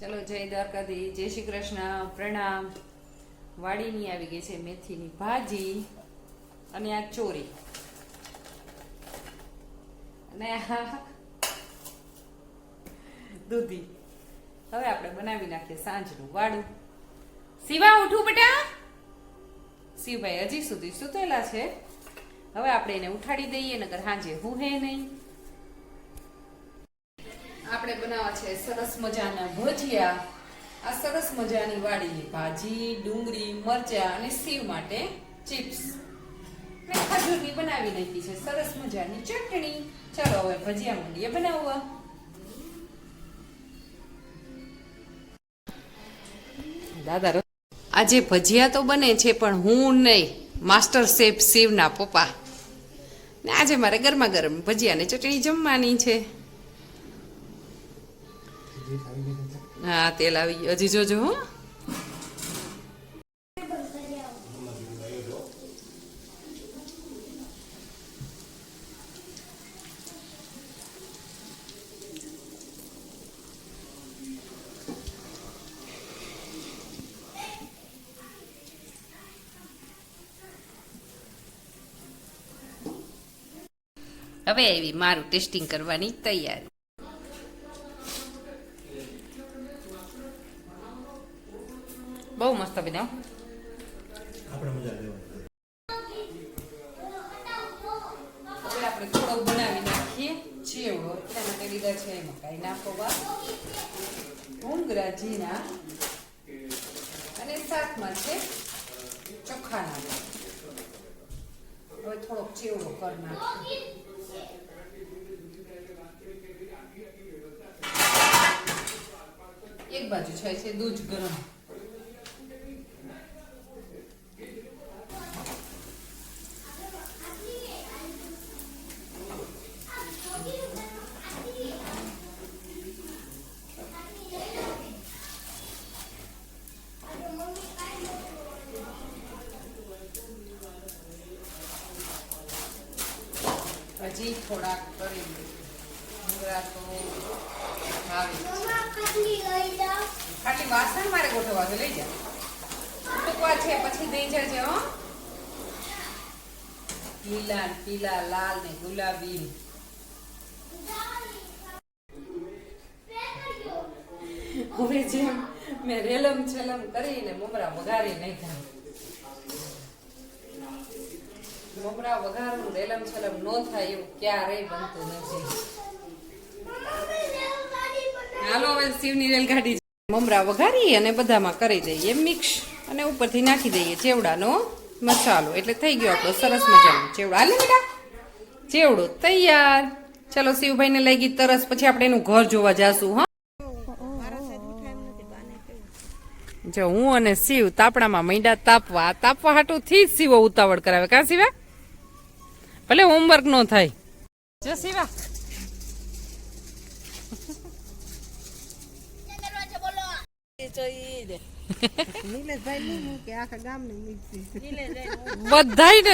ચલો, જય દ્વારકાધી જય શ્રી કૃષ્ણ પ્રણામ. વાડીની આવી ગઈ છે મેથીની ભાજી અને આ ચોરી. અને આ દૂધી. હવે આપણે બનાવી નાખીએ સાંજનું વાડું શિવા ઉઠું બેટા. શિવભાઈ હજી સુધી સુતેલા છે. હવે આપણે એને ઉઠાડી દઈએ, નકર હાંજે હું હે નહીં. આપણે બનાવવા છે સરસ મજાના ભજીયા. આ સરસ મજાની વાડીની ભાજી, ડુંગળી, મરચા અને સીવ માટે ચિપ્સ. મેં ખજૂરની બનાવી નાખી છે, સરસ મજાની ચટણી. ચાલો હવે ભજીયા માંડીએ બનાવવા. દાદા આજે ભજીયા તો બને છે, પણ હું નહીં. માસ્ટર શેફ શિવના પપ્પા. ને આજે મારે ગરમા ગરમ ભજીયા ને ચટણી જમવાની છે. હા તેલ આવી ગયું. હજી જોજો હો. હવે આવી મારું ટેસ્ટિંગ કરવાની તૈયારી. બહુ મસ્ત બન્યો આપણે મજા લેવાની આપણે થોડોક બનાવી નાખીએ. ચેવડો એટલા માટે લીધા છે મકાઈ નાખો ભૂંગરા જીના અને શાકમાં છે ચોખાના હવે થોડોક ચેવડો કરી નાખીએ. એક બાજુ છે દૂધ ગરમ. હજી થોડાક કરી ભૂંગળા તો ખાલી વાસણ મારે ગોઠવવા છે લઈ જા. ટૂંકવા છે પછી દઈ જજે હો. લીલા પીલા લાલ ને ગુલાબી હવે જેમ મેં રેલમ છેલમ કરીને મમરા નહીં નાખ્યા. મમરા વઘારવું રેલમ ન થાય એવું ક્યારેય બનતું નથી. હાલો હવે શિવની રેલગાડી મમરા વઘારી અને બધામાં કરી દઈએ મિક્સ અને ઉપરથી નાખી દઈએ ચેવડાનો મસાલો. એટલે થઈ ગયો આપણો સરસ મજાનો ચેવડો. હાલે બેટા. ચેવડો તૈયાર. ચલો શિવભાઈને લઈ ગઈ તરસ. પછી આપણે એનું ઘર જોવા જાશું, હા. જો હું અને શિવ તાપણામાં મૈડા તાપવા. તાપવા હાટું થી જ શિવો ઉતાવળ કરાવે. કા શિવા? ભલે હોમવર્ક નો થાય. જો શિવા.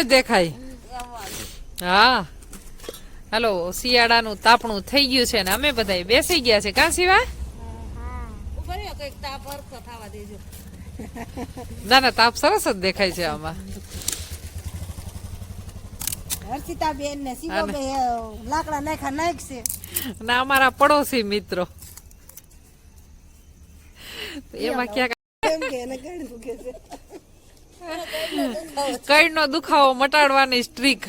દેખાય. હા. હાલો શિયાળાનું તાપણું થઈ ગયું છે ને અમે બધાય બેસી ગયા છે. કા શિવા? ના ના તાપ સરસ જ દેખાય છે આમાં. હર્ષિતાબેન ને શિવભાઈ લાકડા નાખા નાખશે. ના અમારા પડોશી મિત્રો. એમાં ક્યાંક કઈ કઈનો દુખાવો મટાડવાની સ્ટ્રીક